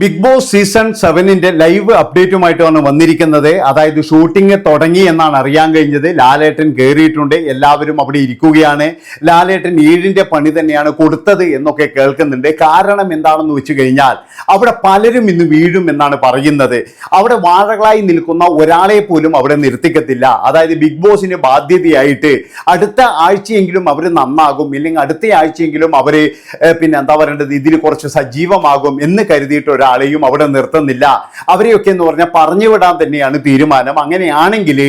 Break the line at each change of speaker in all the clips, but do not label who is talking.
Big boss season സെവനിന്റെ live അപ്ഡേറ്റുമായിട്ടാണ് വന്നിരിക്കുന്നത്. അതായത് ഷൂട്ടിംഗ് തുടങ്ങി എന്നാണ് അറിയാൻ കഴിഞ്ഞത്. ലാലേട്ടൻ കയറിയിട്ടുണ്ട് എല്ലാവരും അവിടെ ഇരിക്കുകയാണ്. ലാലേട്ടൻ ഏഴിന്റെ പണി തന്നെയാണ് കൊടുത്തത് എന്നൊക്കെ കേൾക്കുന്നുണ്ട്. കാരണം എന്താണെന്ന് വെച്ച് കഴിഞ്ഞാൽ അവിടെ പലരും ഇന്ന് വീഴും എന്നാണ് പറയുന്നത്. അവിടെ വാഴകളായി നിൽക്കുന്ന ഒരാളെ പോലും അവിടെ നിർത്തിക്കത്തില്ല. അതായത് ബിഗ് ബോസിന് ബാധ്യതയായിട്ട് അടുത്ത ആഴ്ചയെങ്കിലും അവർ നന്നാകും. ഇല്ലെങ്കിൽ അടുത്ത ആഴ്ചയെങ്കിലും അവർ പിന്നെ എന്താ പറയേണ്ടത്? ഇതിൽ കുറച്ച് സജീവമാകും എന്ന് കരുതിയിട്ട് ഒരാളെയും അവിടെ നിർത്തുന്നില്ല. അവരെയൊക്കെ എന്ന് പറഞ്ഞാൽ പറഞ്ഞു വിടാൻ തന്നെയാണ് തീരുമാനം. അങ്ങനെയാണെങ്കിൽ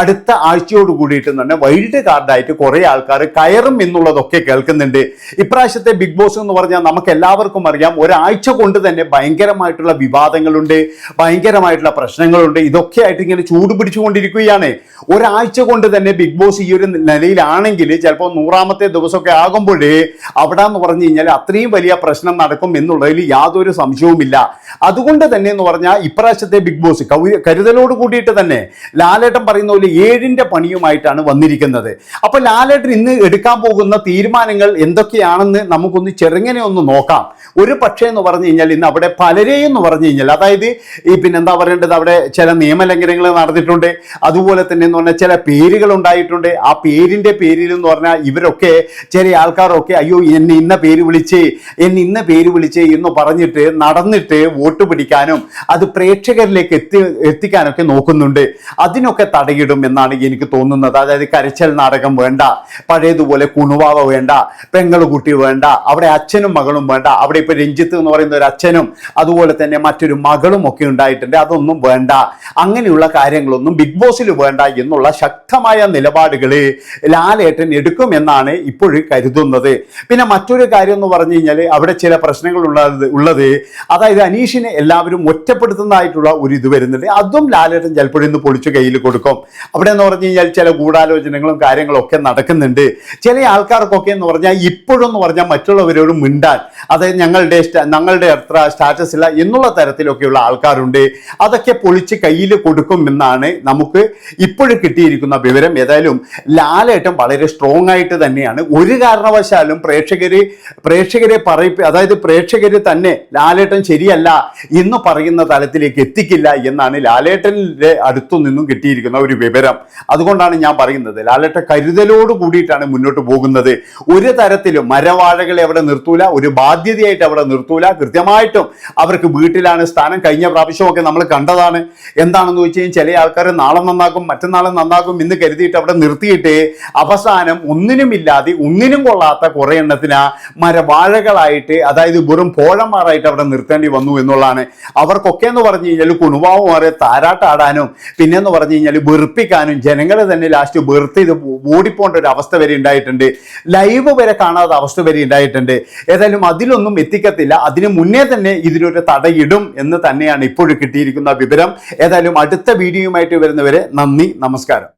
അടുത്ത ആഴ്ചയോട് കൂടിയിട്ട് തന്നെ വൈൽഡ് കാർഡായിട്ട് കുറേ ആൾക്കാർ കയറും എന്നുള്ളതൊക്കെ കേൾക്കുന്നുണ്ട്. ഇപ്രാവശ്യത്തെ ബിഗ് ബോസ് എന്ന് പറഞ്ഞാൽ നമുക്ക് എല്ലാവർക്കും അറിയാം. ഒരാഴ്ച കൊണ്ട് തന്നെ ഭയങ്കരമായിട്ടുള്ള വിവാദങ്ങളുണ്ട് ഭയങ്കരമായിട്ടുള്ള പ്രശ്നങ്ങളുണ്ട്. ഇതൊക്കെ ആയിട്ട് ഇങ്ങനെ ചൂട് പിടിച്ചുകൊണ്ടിരിക്കുകയാണ്. ഒരാഴ്ച കൊണ്ട് തന്നെ ബിഗ് ബോസ് ഈ ഒരു നിലയിലാണെങ്കിൽ ചിലപ്പോൾ നൂറാമത്തെ ദിവസമൊക്കെ ആകുമ്പോൾ അവിടെ എന്ന് പറഞ്ഞു കഴിഞ്ഞാൽ അത്രയും വലിയ പ്രശ്നം നടക്കും എന്നുള്ളതിൽ യാതൊരു സംശയവുമില്ല. അതുകൊണ്ട് തന്നെ എന്ന് പറഞ്ഞാൽ ഇപ്രാവശ്യത്തെ ബിഗ് ബോസ് കരുതലോട് കൂടിയിട്ട് തന്നെ ലാലേട്ടൻ പറയുന്ന പോലെ ഏഴിന്റെ പണിയുമായിട്ടാണ് വന്നിരിക്കുന്നത്. അപ്പോൾ ലാലേട്ടൻ ഇന്ന് എടുക്കാൻ പോകുന്ന തീരുമാനങ്ങൾ എന്തൊക്കെയാണെന്ന് നമുക്കൊന്ന് ചെറുങ്ങനെ ഒന്ന് നോക്കാം. ഒരു പക്ഷേ എന്ന് പറഞ്ഞു കഴിഞ്ഞാൽ ഇന്ന് അവിടെ പലരെയും എന്ന് പറഞ്ഞു കഴിഞ്ഞാൽ അതായത് ഈ പിന്നെ എന്താ പറയേണ്ടത്? അവിടെ ചില നിയമലംഘനങ്ങൾ നടന്നിട്ടുണ്ട്. അതുപോലെ തന്നെ എന്ന് പറഞ്ഞാൽ ചില പേരുകൾ ഉണ്ടായിട്ടുണ്ട്. ആ പേരിന്റെ പേരിൽ എന്ന് പറഞ്ഞാൽ ഇവരൊക്കെ ചില ആൾക്കാരൊക്കെ അയ്യോ എന്നെ ഇന്ന പേര് വിളിച്ച് എന്നെ ഇന്ന പേര് വിളിച്ച് എന്ന് പറഞ്ഞിട്ട് നടന്നിട്ട് വോട്ട് പിടിക്കാനും അത് പ്രേക്ഷകരിലേക്ക് എത്തി എത്തിക്കാനൊക്കെ നോക്കുന്നുണ്ട്. അതിനൊക്കെ തടയിടും എന്നാണ് എനിക്ക് തോന്നുന്നത്. അതായത് കരച്ചൽ നാടകം വേണ്ട പഴയതുപോലെ കുണുവാവ വേണ്ട പെങ്ങളുകുട്ടി വേണ്ട അവിടെ അച്ഛനും മകളും വേണ്ട അവിടെ ഇപ്പൊ രഞ്ജിത്ത് എന്ന് പറയുന്ന ഒരു അച്ഛനും അതുപോലെ തന്നെ മറ്റൊരു മകളും ഒക്കെ ഉണ്ടായിട്ടുണ്ട്. അതൊന്നും വേണ്ട. അങ്ങനെയുള്ള കാര്യങ്ങളൊന്നും ബിഗ് ബോസിൽ വേണ്ട എന്നുള്ള ശക്തമായ നിലപാടുകൾ ലാലേട്ടൻ എടുക്കുമെന്നാണ് ഇപ്പോഴും കരുതുന്നത്. പിന്നെ മറ്റൊരു കാര്യം എന്ന് പറഞ്ഞു കഴിഞ്ഞാൽ അവിടെ ചില പ്രശ്നങ്ങൾ ഉള്ളത് ഉള്ളത് അതായത് അനീഷിനെ എല്ലാവരും ഒറ്റപ്പെടുത്തുന്നതായിട്ടുള്ള ഒരു ഇത് വരുന്നുണ്ട്. അതും ലാലേട്ടൻ ചിലപ്പോഴും ഇന്ന് പൊളിച്ചു കയ്യിൽ കൊടുക്കും. അവിടെ എന്ന് പറഞ്ഞു കഴിഞ്ഞാൽ ചില ഗൂഢാലോചനകളും കാര്യങ്ങളും ഒക്കെ നടക്കുന്നുണ്ട്. ചില ആൾക്കാർക്കൊക്കെ എന്ന് പറഞ്ഞാൽ ഇപ്പോഴും എന്ന് പറഞ്ഞാൽ മറ്റുള്ളവരോട് മിണ്ടാൻ അതായത് ഞങ്ങളുടെ ഞങ്ങളുടെ അത്ര സ്റ്റാറ്റസ് ഇല്ല എന്നുള്ള തരത്തിലൊക്കെയുള്ള ആൾക്കാരുണ്ട്. അതൊക്കെ പൊളിച്ച് കയ്യിൽ കൊടുക്കും എന്നാണ് നമുക്ക് ഇപ്പോഴും കിട്ടിയിരിക്കുന്ന വിവരം. ഏതായാലും ലാലേട്ടൻ വളരെ സ്ട്രോങ് ആയിട്ട് തന്നെയാണ്. ഒരു കാരണവശാലും പ്രേക്ഷകര് പ്രേക്ഷകരെ പറയിപ്പ് അതായത് പ്രേക്ഷകര് തന്നെ ലാലേട്ടൻ ശരിയല്ല. എന്ന് പറയുന്ന തലത്തിലേക്ക് എത്തിക്കില്ല എന്നാണ് ലാലേട്ടന്റെ അടുത്തു നിന്നും കിട്ടിയിരിക്കുന്ന ഒരു വിവരം. അതുകൊണ്ടാണ് ഞാൻ പറയുന്നത്. ലാലേട്ട കരുതലോട് കൂടിയിട്ടാണ് മുന്നോട്ട് പോകുന്നത്. ഒരു തരത്തിലും മരവാഴകളെ അവിടെ നിർത്തൂല ഒരു ബാധ്യതയായിട്ട് അവിടെ നിർത്തൂല. കൃത്യമായിട്ടും അവർക്ക് വീട്ടിലാണ് സ്ഥാനം. കഴിഞ്ഞ പ്രാവശ്യമൊക്കെ നമ്മൾ കണ്ടതാണ്. എന്താണെന്ന് വെച്ച് കഴിഞ്ഞാൽ ചില ആൾക്കാർ നാളെ നന്നാക്കും മറ്റന്നാളെ നന്നാക്കും എന്ന് കരുതിയിട്ട് അവിടെ നിർത്തിയിട്ട് അവസാനം ഒന്നിനുമില്ലാതെ ഒന്നിനും കൊള്ളാത്ത കുറെ എണ്ണത്തിന് മരവാഴകളായിട്ട് അതായത് വെറും പോഴന്മാരായിട്ട് അവിടെ നിർത്തേണ്ടി വന്നു എന്നുള്ളതാണ്. അവർക്കൊക്കെ എന്ന് പറഞ്ഞു കഴിഞ്ഞാൽ കുണുവാവ് മാറി താരാട്ടാടാനും പിന്നെ എന്ന് പറഞ്ഞു കഴിഞ്ഞാൽ വെറുപ്പിക്കാനും ജനങ്ങളെ തന്നെ ലാസ്റ്റ് വെറുത്ത് ഇത് ഓടിപ്പോണ്ട ഒരു അവസ്ഥ വരെ ഉണ്ടായിട്ടുണ്ട്. ലൈവ് വരെ കാണാത്ത അവസ്ഥ വരെ ഉണ്ടായിട്ടുണ്ട്. ഏതായാലും അതിലൊന്നും എത്തിക്കത്തില്ല. അതിനു മുന്നേ തന്നെ ഇതിനൊരു തടയിടും എന്ന് തന്നെയാണ് ഇപ്പോഴും കിട്ടിയിരിക്കുന്ന വിവരം. ഏതായാലും അടുത്ത വീഡിയോയുമായിട്ട് വരുന്നവരെ നന്ദി നമസ്കാരം.